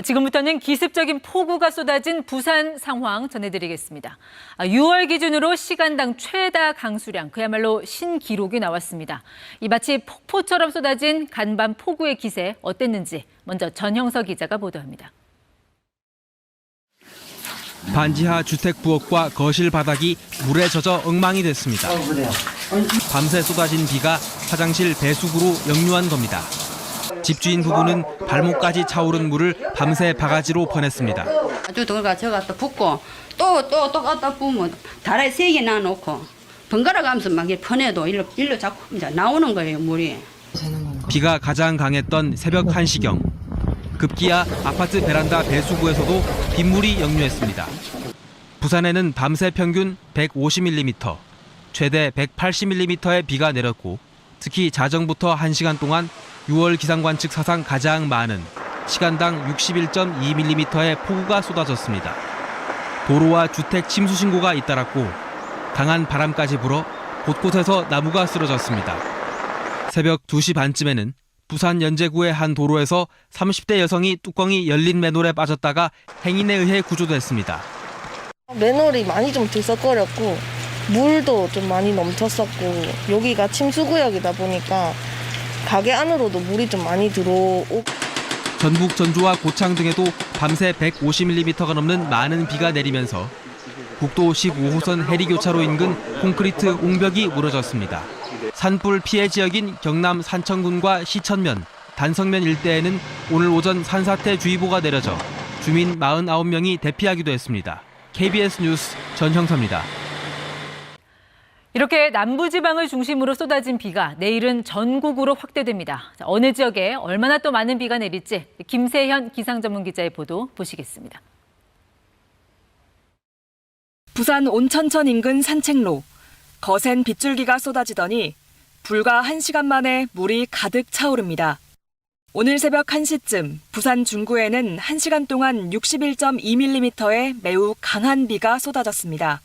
지금부터는 기습적인 폭우가 쏟아진 부산 상황 전해드리겠습니다. 6월 기준으로 시간당 최다 강수량, 그야말로 신기록이 나왔습니다. 이 마치 폭포처럼 쏟아진 간밤 폭우의 기세 어땠는지 먼저 전형석 기자가 보도합니다. 반지하 주택 부엌과 거실 바닥이 물에 젖어 엉망이 됐습니다. 밤새 쏟아진 비가 화장실 배수구로 역류한 겁니다. 집주인 부부는 발목까지 차오른 물을 밤새 바가지로 퍼냈습니다. 아주 들어가 저 갖다 붓고 또 또 또 갖다 부으면 다라에 세개 놔놓고 번갈아 가면서 막 이렇게 퍼내도 일로 일로 자꾸 이제 나오는 거예요 물이. 비가 가장 강했던 새벽 1시경. 급기야 아파트 베란다 배수구에서도 빗물이 역류했습니다. 부산에는 밤새 평균 150mm, 최대 180mm의 비가 내렸고 특히 자정부터 1시간 동안 6월 기상관측 사상 가장 많은 시간당 61.2mm의 폭우가 쏟아졌습니다. 도로와 주택 침수 신고가 잇따랐고 강한 바람까지 불어 곳곳에서 나무가 쓰러졌습니다. 새벽 2시 반쯤에는 부산 연제구의 한 도로에서 30대 여성이 뚜껑이 열린 맨홀에 빠졌다가 행인에 의해 구조됐습니다. 맨홀이 많이 좀 들썩거렸고 물도 좀 많이 넘쳤었고 여기가 침수구역이다 보니까 가게 안으로도 물이 좀 많이 들어오고 전북 전주와 고창 등에도 밤새 150mm가 넘는 많은 비가 내리면서 국도 15호선 해리교차로 인근 콘크리트 옹벽이 무너졌습니다. 산불 피해 지역인 경남 산청군과 시천면, 단성면 일대에는 오늘 오전 산사태 주의보가 내려져 주민 49명이 대피하기도 했습니다. KBS 뉴스 전형섭입니다. 이렇게 남부지방을 중심으로 쏟아진 비가 내일은 전국으로 확대됩니다. 자, 어느 지역에 얼마나 또 많은 비가 내릴지 김세현 기상전문기자의 보도 보시겠습니다. 부산 온천천 인근 산책로. 거센 빗줄기가 쏟아지더니 불과 1시간 만에 물이 가득 차오릅니다. 오늘 새벽 1시쯤 부산 중구에는 1시간 동안 61.2mm의 매우 강한 비가 쏟아졌습니다.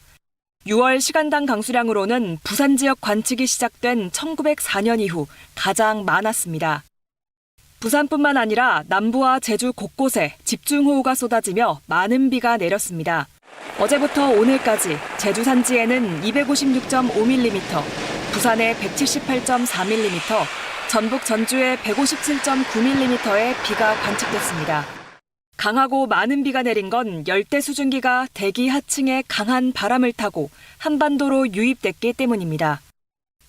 6월 시간당 강수량으로는 부산 지역 관측이 시작된 1904년 이후 가장 많았습니다. 부산뿐만 아니라 남부와 제주 곳곳에 집중호우가 쏟아지며 많은 비가 내렸습니다. 어제부터 오늘까지 제주 산지에는 256.5mm, 부산에 178.4mm, 전북 전주에 157.9mm의 비가 관측됐습니다. 강하고 많은 비가 내린 건 열대 수증기가 대기 하층에 강한 바람을 타고 한반도로 유입됐기 때문입니다.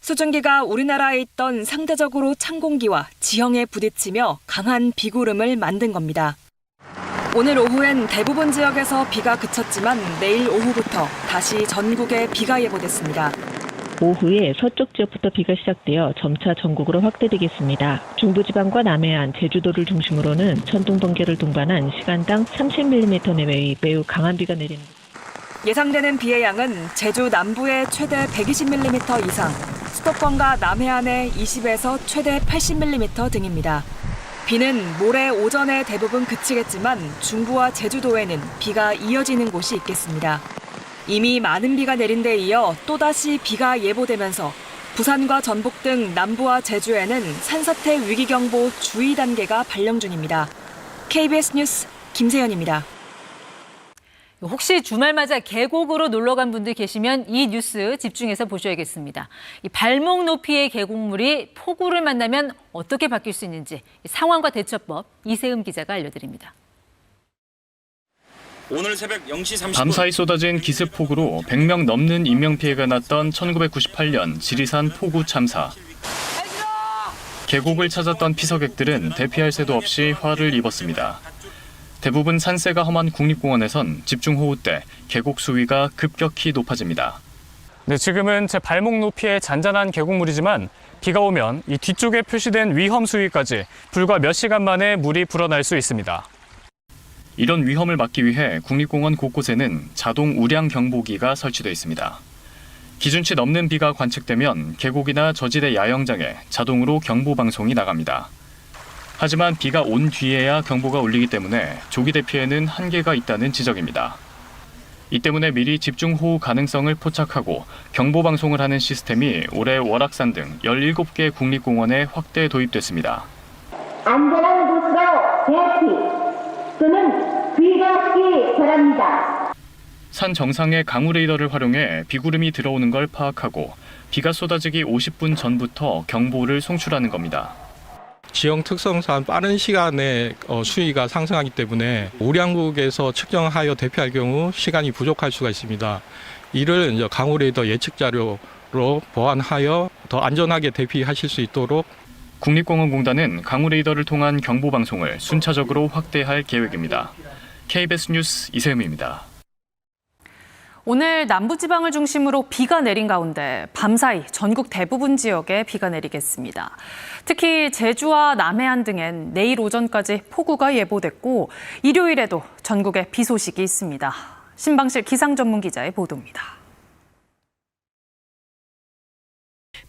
수증기가 우리나라에 있던 상대적으로 찬 공기와 지형에 부딪히며 강한 비구름을 만든 겁니다. 오늘 오후엔 대부분 지역에서 비가 그쳤지만 내일 오후부터 다시 전국에 비가 예보됐습니다. 오후에 서쪽 지역부터 비가 시작되어 점차 전국으로 확대되겠습니다. 중부지방과 남해안, 제주도를 중심으로는 천둥 번개를 동반한 시간당 30mm 내외의 매우 강한 비가 내리는 예상되는 비의 양은 제주 남부에 최대 120mm 이상, 수도권과 남해안에 20에서 최대 80mm 등입니다. 비는 모레 오전에 대부분 그치겠지만 중부와 제주도에는 비가 이어지는 곳이 있겠습니다. 이미 많은 비가 내린 데 이어 또다시 비가 예보되면서 부산과 전북 등 남부와 제주에는 산사태 위기경보 주의 단계가 발령 중입니다. KBS 뉴스 김세연입니다. 혹시 주말 맞아 계곡으로 놀러 간 분들 계시면 이 뉴스 집중해서 보셔야겠습니다. 이 발목 높이의 계곡물이 폭우를 만나면 어떻게 바뀔 수 있는지 상황과 대처법 이세음 기자가 알려드립니다. 오늘 새벽 0시 30분 밤사이 쏟아진 기습폭우로 100명 넘는 인명피해가 났던 1998년 지리산 폭우 참사. 계곡을 찾았던 피서객들은 대피할 새도 없이 화를 입었습니다. 대부분 산세가 험한 국립공원에선 집중호우 때 계곡 수위가 급격히 높아집니다. 네, 지금은 제 발목 높이의 잔잔한 계곡물이지만 비가 오면 이 뒤쪽에 표시된 위험 수위까지 불과 몇 시간 만에 물이 불어날 수 있습니다. 이런 위험을 막기 위해 국립공원 곳곳에는 자동 우량 경보기가 설치되어 있습니다. 기준치 넘는 비가 관측되면 계곡이나 저지대 야영장에 자동으로 경보 방송이 나갑니다. 하지만 비가 온 뒤에야 경보가 울리기 때문에 조기 대피에는 한계가 있다는 지적입니다. 이 때문에 미리 집중 호우 가능성을 포착하고 경보 방송을 하는 시스템이 올해 월악산 등 17개 국립공원에 확대 도입됐습니다. 안전한 곳으로 대피 또는 바랍니다. 산 정상의 강우 레이더를 활용해 비구름이 들어오는 걸 파악하고 비가 쏟아지기 50분 전부터 경보를 송출하는 겁니다. 지형 특성상 빠른 시간에 어, 수위가 상승하기 때문에 우량국에서 측정하여 대피할 경우 시간이 부족할 수가 있습니다. 이를 이제 강우 레이더 예측 자료로 보완하여 더 안전하게 대피하실 수 있도록 국립공원공단은 강우 레이더를 통한 경보 방송을 순차적으로 확대할 계획입니다. KBS 뉴스 이세음입니다. 오늘 남부지방을 중심으로 비가 내린 가운데 밤사이 전국 대부분 지역에 비가 내리겠습니다. 특히 제주와 남해안 등엔 내일 오전까지 폭우가 예보됐고 일요일에도 전국에 비 소식이 있습니다. 신방실 기상 전문 기자의 보도입니다.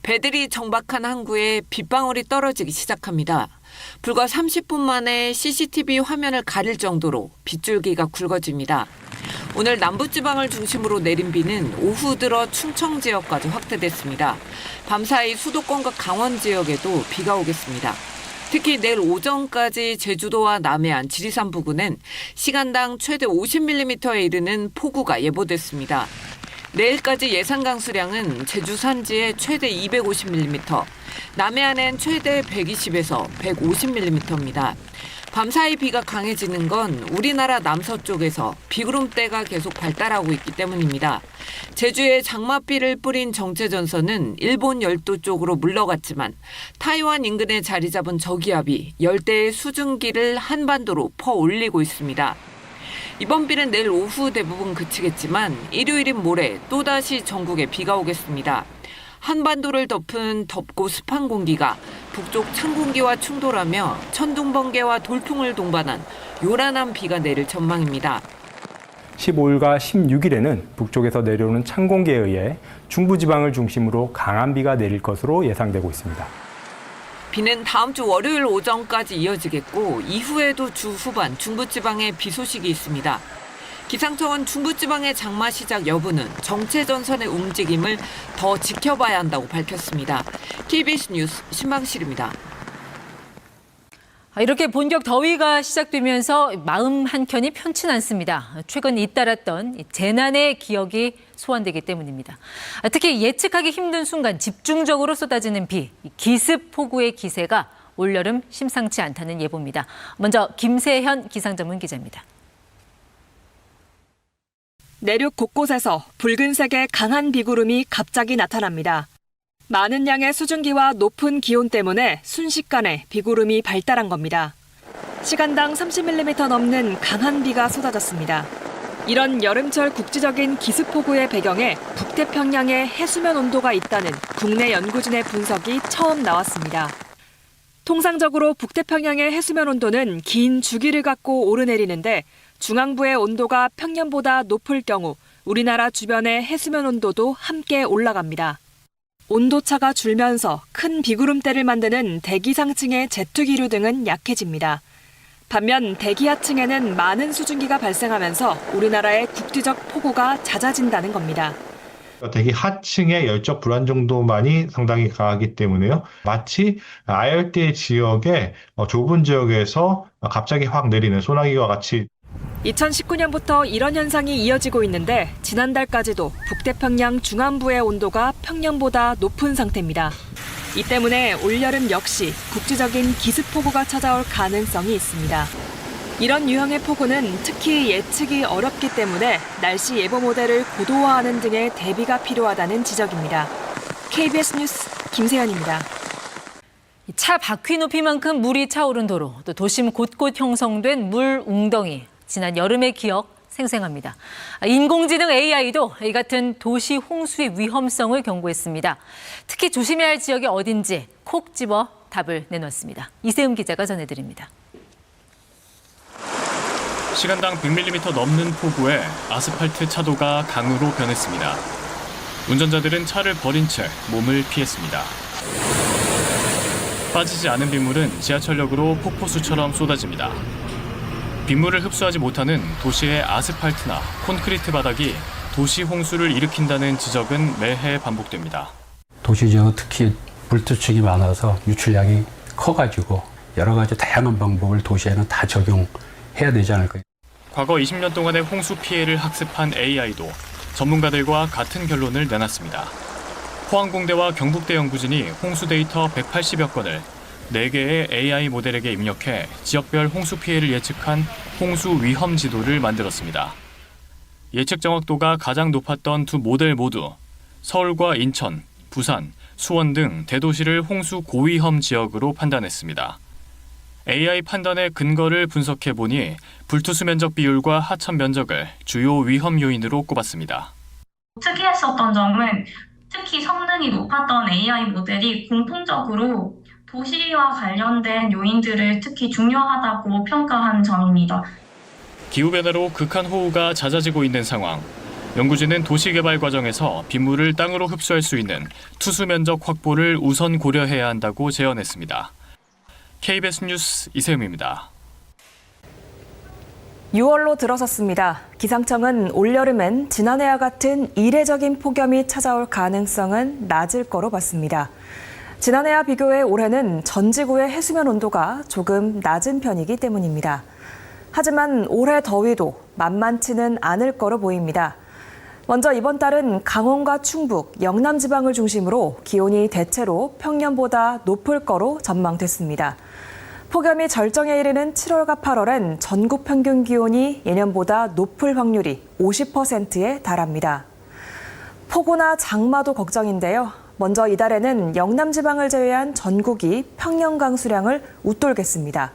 배들이 정박한 항구에 빗방울이 떨어지기 시작합니다. 불과 30분 만에 CCTV 화면을 가릴 정도로 빗줄기가 굵어집니다. 오늘 남부지방을 중심으로 내린 비는 오후 들어 충청 지역까지 확대됐습니다. 밤사이 수도권과 강원 지역에도 비가 오겠습니다. 특히 내일 오전까지 제주도와 남해안, 지리산 부근엔 시간당 최대 50mm에 이르는 폭우가 예보됐습니다. 내일까지 예상 강수량은 제주 산지에 최대 250mm, 남해안엔 최대 120에서 150mm입니다. 밤사이 비가 강해지는 건 우리나라 남서쪽에서 비구름대가 계속 발달하고 있기 때문입니다. 제주에 장맛비를 뿌린 정체전선은 일본 열도 쪽으로 물러갔지만 타이완 인근에 자리 잡은 저기압이 열대의 수증기를 한반도로 퍼올리고 있습니다. 이번 비는 내일 오후 대부분 그치겠지만 일요일인 모레 또다시 전국에 비가 오겠습니다. 한반도를 덮은 덥고 습한 공기가 북쪽 찬 공기와 충돌하며 천둥 번개와 돌풍을 동반한 요란한 비가 내릴 전망입니다. 15일과 16일에는 북쪽에서 내려오는 찬 공기에 의해 중부 지방을 중심으로 강한 비가 내릴 것으로 예상되고 있습니다. 비는 다음 주 월요일 오전까지 이어지겠고 이후에도 주 후반 중부지방에 비 소식이 있습니다. 기상청은 중부지방의 장마 시작 여부는 정체 전선의 움직임을 더 지켜봐야 한다고 밝혔습니다. KBS 뉴스 신방실입니다. 아, 이렇게 본격 더위가 시작되면서 마음 한켠이 편치 않습니다. 최근 잇따랐던 이 재난의 기억이 소환되기 때문입니다. 아, 특히 예측하기 힘든 순간 집중적으로 쏟아지는 비, 이 기습 폭우의 기세가 올여름 심상치 않다는 예보입니다. 먼저 김세현 기상전문 기자입니다. 내륙 곳곳에서 붉은색의 강한 비구름이 갑자기 나타납니다. 많은 양의 수증기와 높은 기온 때문에 순식간에 비구름이 발달한 겁니다. 시간당 30mm 넘는 강한 비가 쏟아졌습니다. 이런 여름철 국지적인 기습폭우의 배경에 북태평양의 해수면 온도가 있다는 국내 연구진의 분석이 처음 나왔습니다. 통상적으로 북태평양의 해수면 온도는 긴 주기를 갖고 오르내리는데 중앙부의 온도가 평년보다 높을 경우 우리나라 주변의 해수면 온도도 함께 올라갑니다. 온도차가 줄면서 큰 비구름대를 만드는 대기 상층의 제트기류 등은 약해집니다. 반면 대기하층에는 많은 수증기가 발생하면서 우리나라의 국지적 폭우가 잦아진다는 겁니다. 대기 하층의 열적 불안 정도만이 상당히 강하기 때문에요. 마치 아열대 지역의 좁은 지역에서 갑자기 확 내리는 소나기와 같이 2019년부터 이런 현상이 이어지고 있는데 지난달까지도 북태평양 중안부의 온도가 평년보다 높은 상태입니다. 이 때문에 올여름 역시 국지적인 기습폭우가 찾아올 가능성이 있습니다. 이런 유형의 폭우는 특히 예측이 어렵기 때문에 날씨 예보 모델을 고도화하는 등의 대비가 필요하다는 지적입니다. KBS 뉴스 김세현입니다. 차 바퀴 높이만큼 물이 차오른 도로, 또 도심 곳곳 형성된 물 웅덩이. 지난 여름의 기억 생생합니다. 인공지능 AI도 이 같은 도시 홍수의 위험성을 경고했습니다. 특히 조심해야 할 지역이 어딘지 콕 집어 답을 내놓습니다. 이세음 기자가 전해드립니다. 시간당 100mm 넘는 폭우에 아스팔트 차도가 강으로 변했습니다. 운전자들은 차를 버린 채 몸을 피했습니다. 빠지지 않은 빗물은 지하철역으로 폭포수처럼 쏟아집니다. 빗물을 흡수하지 못하는 도시의 아스팔트나 콘크리트 바닥이 도시 홍수를 일으킨다는 지적은 매해 반복됩니다. 도시 지역은 특히 불투축이 많아서 유출량이 커가지고 여러 가지 다양한 방법을 도시에는 다 적용해야 되지 않을까. 과거 20년 동안의 홍수 피해를 학습한 AI도 전문가들과 같은 결론을 내놨습니다. 포항공대와 경북대 연구진이 홍수 데이터 180여 건을 4개의 AI 모델에게 입력해 지역별 홍수 피해를 예측한 홍수 위험 지도를 만들었습니다. 예측 정확도가 가장 높았던 두 모델 모두 서울과 인천, 부산, 수원 등 대도시를 홍수 고위험 지역으로 판단했습니다. AI 판단의 근거를 분석해 보니 불투수 면적 비율과 하천 면적을 주요 위험 요인으로 꼽았습니다. 특이했었던 점은 특히 성능이 높았던 AI 모델이 공통적으로 도시와 관련된 요인들을 특히 중요하다고 평가한 점입니다. 기후변화로 극한 호우가 잦아지고 있는 상황. 연구진은 도시개발 과정에서 빗물을 땅으로 흡수할 수 있는 투수 면적 확보를 우선 고려해야 한다고 제언했습니다. KBS 뉴스 이세음입니다. 6월로 들어섰습니다. 기상청은 올여름엔 지난해와 같은 이례적인 폭염이 찾아올 가능성은 낮을 거로 봤습니다. 지난해와 비교해 올해는 전 지구의 해수면 온도가 조금 낮은 편이기 때문입니다. 하지만 올해 더위도 만만치는 않을 거로 보입니다. 먼저 이번 달은 강원과 충북, 영남 지방을 중심으로 기온이 대체로 평년보다 높을 거로 전망됐습니다. 폭염이 절정에 이르는 7월과 8월엔 전국 평균 기온이 예년보다 높을 확률이 50%에 달합니다. 폭우나 장마도 걱정인데요. 먼저 이달에는 영남 지방을 제외한 전국이 평년 강수량을 웃돌겠습니다.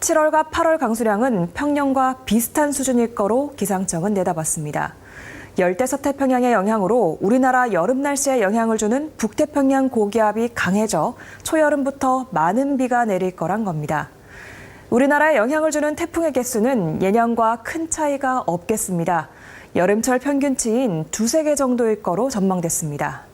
7월과 8월 강수량은 평년과 비슷한 수준일 거로 기상청은 내다봤습니다. 열대 서태평양의 영향으로 우리나라 여름 날씨에 영향을 주는 북태평양 고기압이 강해져 초여름부터 많은 비가 내릴 거란 겁니다. 우리나라에 영향을 주는 태풍의 개수는 예년과 큰 차이가 없겠습니다. 여름철 평균치인 두세 개 정도일 거로 전망됐습니다.